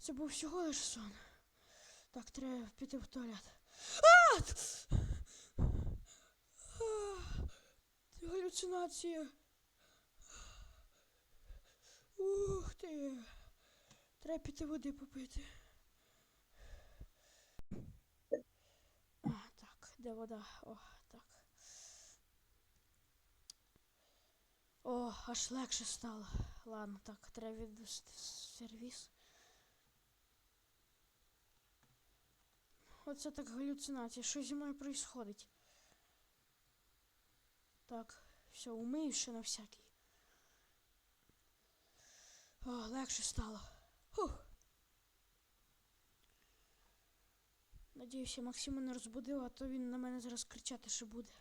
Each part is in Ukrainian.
Це був всього лиш сон. Так, треба піти в туалет. А! Галюцинація. Ух ти. Треба піти води попити. А, так, де вода? О, так. О, аж легше стало. Ладно, так, треба відвести сервіс. Оце так галюцинація. Що зі мною происходить? Так, все, умию ще на всякий. О, легше стало. Фух. Надіюся, Максима не розбудив, а то він на мене зараз кричати ще буде.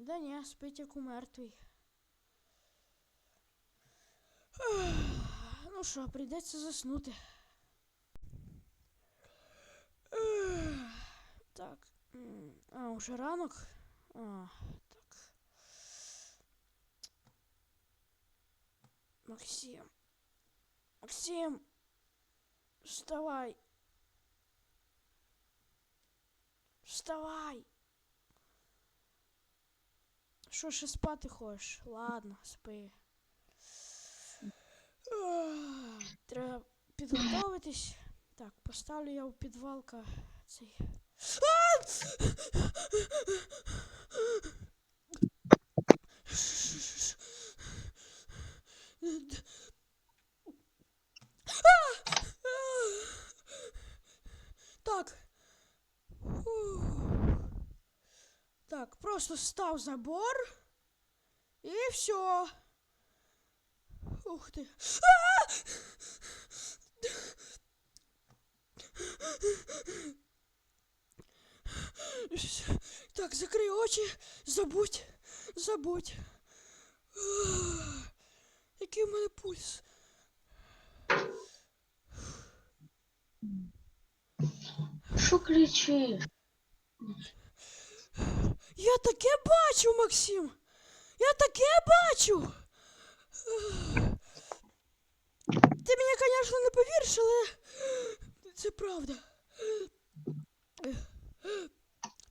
Да ні, спить як у мертвий. Ну що, прийдеться заснути. Так. А, уже ранок? А, так. Максим. Максим. Вставай. Вставай. Що ще спати хочеш? Ладно, спи. Треба підготовитись. Так, поставлю я у підвалка цей. А! А! Так. Фух. Так, просто став забор. І все. Ух ти. Так, закрий очі, забудь, забудь. Який в мене пульс? Що кричиш? Я таке бачу, Максим. Я таке бачу. Ти мені, звісно, не повіриш, але це правда.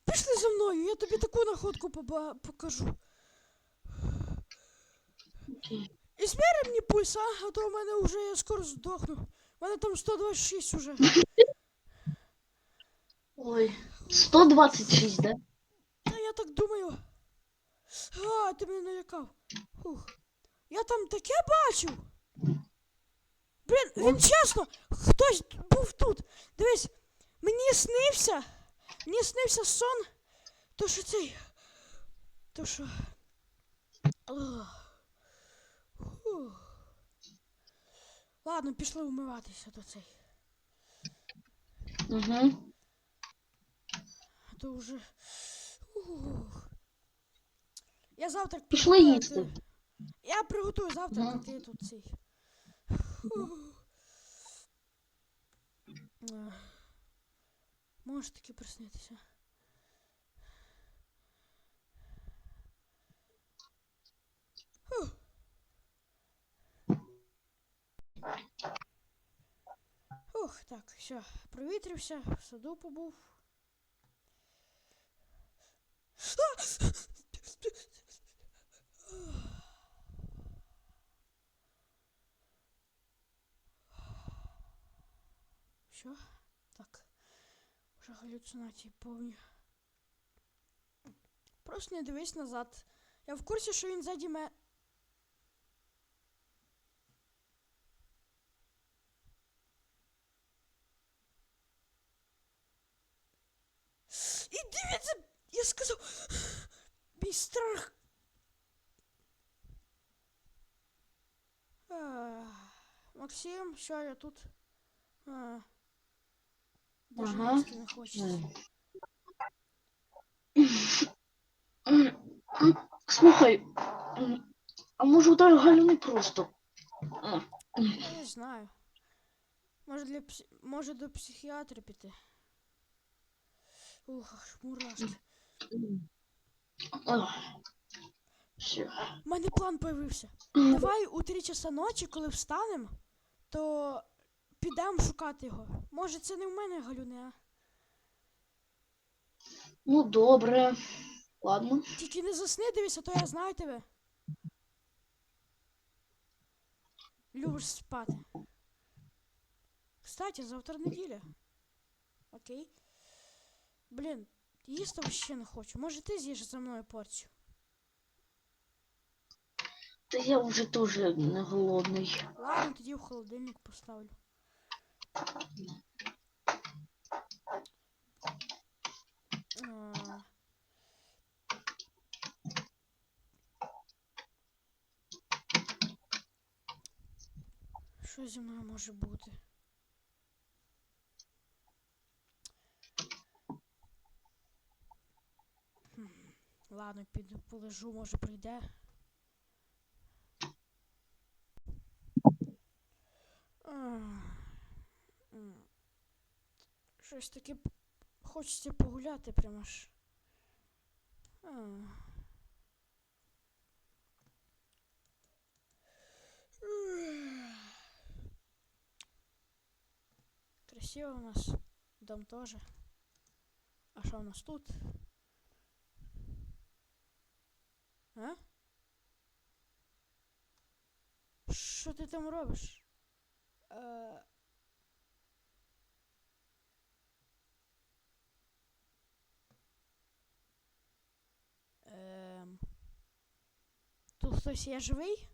Пішли за мною, я тобі таку находку поба- покажу. Окей. І зміри мені пульс, а? А то в мене вже я скоро здохну. У мене там 126 уже. Ой, 126, да? Та так думаю. А, ти мене налякав. Фух. Я там таке бачив. Блін, він чесно, хтось був тут. Дивись, мені снився. Мені снився сон. То що цей. То що. Фух. Ладно, пішли вмиватися до цей. Угу. А то вже. Ух. Я завтра Пішли їсти. Я приготую завтра, Мгм. а ти тут цей. Ух. Може таки приснитися. Фух. Ух, так, все, провітрився, в саду побув. Що? Так. Вже галюцинації повні. Просто не дивись назад. Я в курсі, що він ззаді мене. Я сказав. Мій страх. Максим, що я тут? А, даже Ага. не м, Слухай, а може удар галюни просто? Я не знаю. Може для псі... може до психіатра піти. Ух, аж мурашки. У мене план появився. Давай у 3 часа ночі, коли встанемо, то підемо шукати його. Може, це не в мене галюни, а? Ну, добре. Ладно. Тільки не засни, дивися, то я знаю тебе. Любиш спати. Кстати, завтра неділя. Окей. Блін, їсти ще не хочу. Може ти з'їш за мною порцію? Та я вже теж не голодний. Ладно, тоді в холодильник поставлю. А. Що зі мною може бути? Ладно, піду полежу, може прийде. Щось таке хочеться погуляти прямо ж. Красиво у нас. Дом тоже. А що у нас тут? А? Що ти там робиш? Е, Ем. Тут хтось є живий?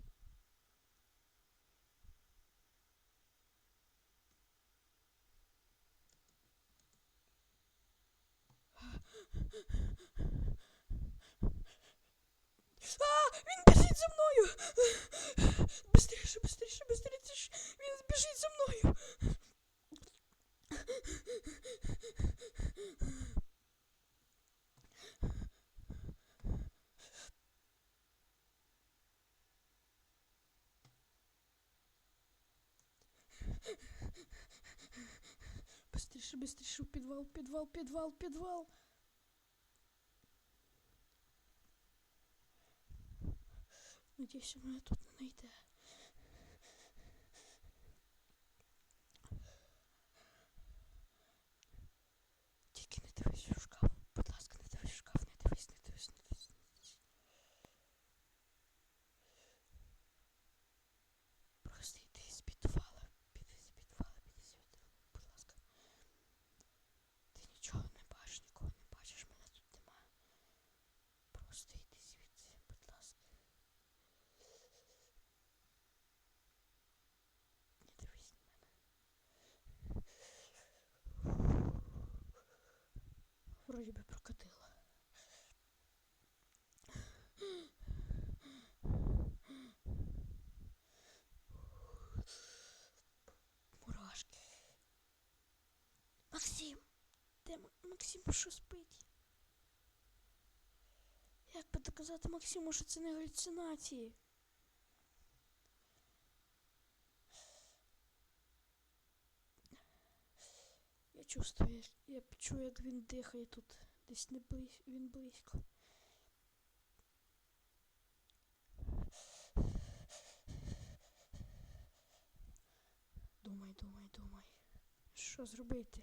Підвал, підвал, підвал, підвал. Надіюсь, мене тут не знайде. Тільки не дивись у шкаф. Будь ласка, не дивись у шкаф, не дивись, не дивись, не дивись, не дивись. Просто йди з підвала. Піди з підвала, піди з підвала, будь ласка. Ти нічого не бачиш, нікого не бачиш, мене тут нема. Просто йди звідси, будь ласка. Не дивись на мене. Вроді би прокатило. Мурашки. Максим! Де Максим що спить? Як би доказати Максиму, що це не галюцинації? Чувствую, я чую, як він дихає тут. Десь не близь, він близько. Думай, думай, думай. Що зробити?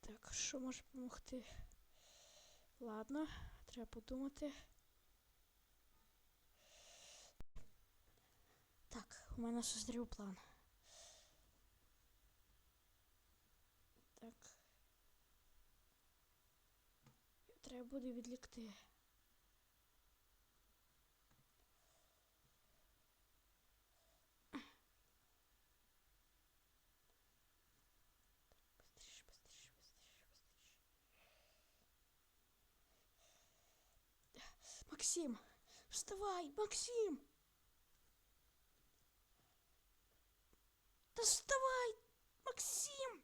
Так, що може допомогти? Ладно, треба подумати. Так, у мене созрів план. Треба буде відлікти. Быстріше, быстріше, быстріше, быстріше. Максим, вставай, Максим! Да вставай, Максим!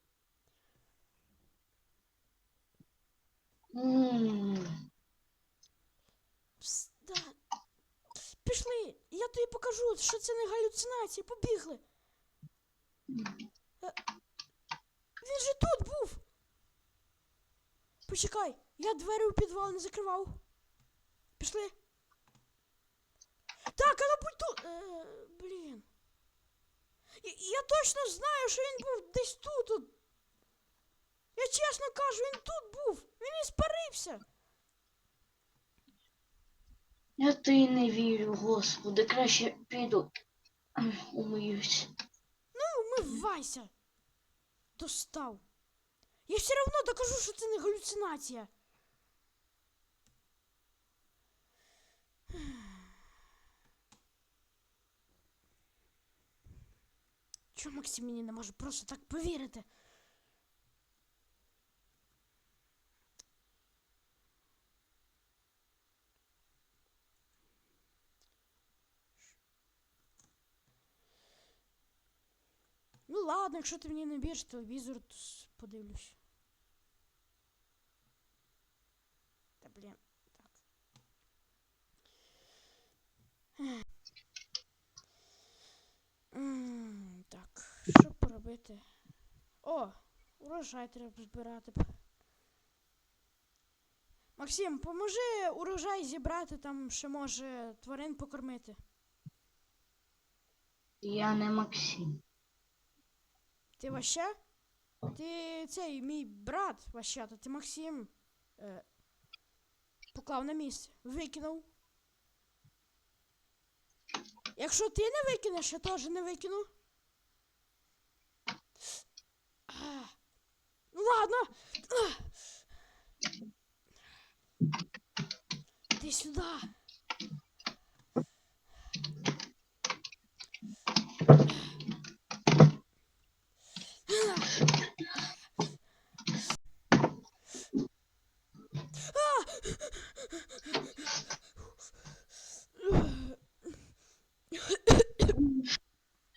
Пішли, я тобі покажу, що це не галюцинації, побігли. Е, Він же тут був. Почекай, я двері у підвал не закривав. Пішли. Так, а ну будь тут. Е, блін. Я, я точно знаю, що він був десь тут. Я чесно кажу, він тут був. Він і спарився. Я ти не вірю, господи, краще піду ем, умиюсь. Ну, умивайся. Достав. Я все одно докажу, що це не галюцинація. Чому Максим мені не може просто так повірити? Ладно, якщо ти мені не віриш, телевізор то подивлюсь. Та блін, так. Так, що поробити? О, урожай треба збирати. Максим, поможи урожай зібрати, там ще може тварин покормити. Я не Максим. Ти ваще? Ти цей мій брат ващата, ти Максим е, поклав на місце, викинув. Якщо ти не викинеш, я теж не викину. Ну ладно. Іди сюди.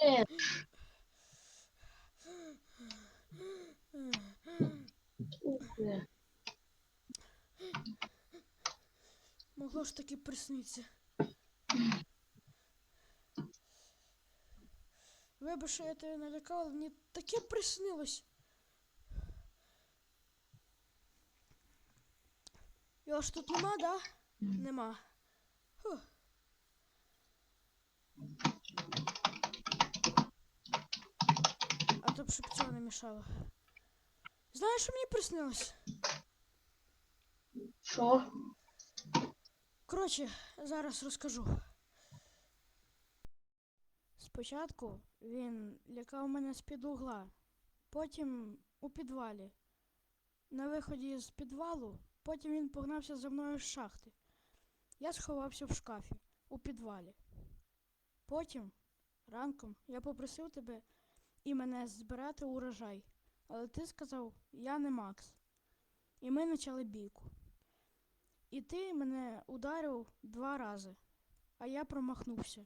Е, ух, е. Могло ж таки присниться. Вибач, що я тебе налякала, мені таке приснилось. Його ж тут нема, да? Нема. Фух. А то б цього не мішало. Знаєш, що мені приснилось? Що? Коротше, зараз розкажу. Спочатку він лякав мене з-під угла, потім у підвалі. На виході з підвалу, потім він погнався за мною з шахти. Я сховався в шкафі у підвалі. Потім, ранком, я попросив тебе і мене збирати урожай, але ти сказав, я не Макс. І ми почали бійку. І ти мене ударив два рази, а я промахнувся.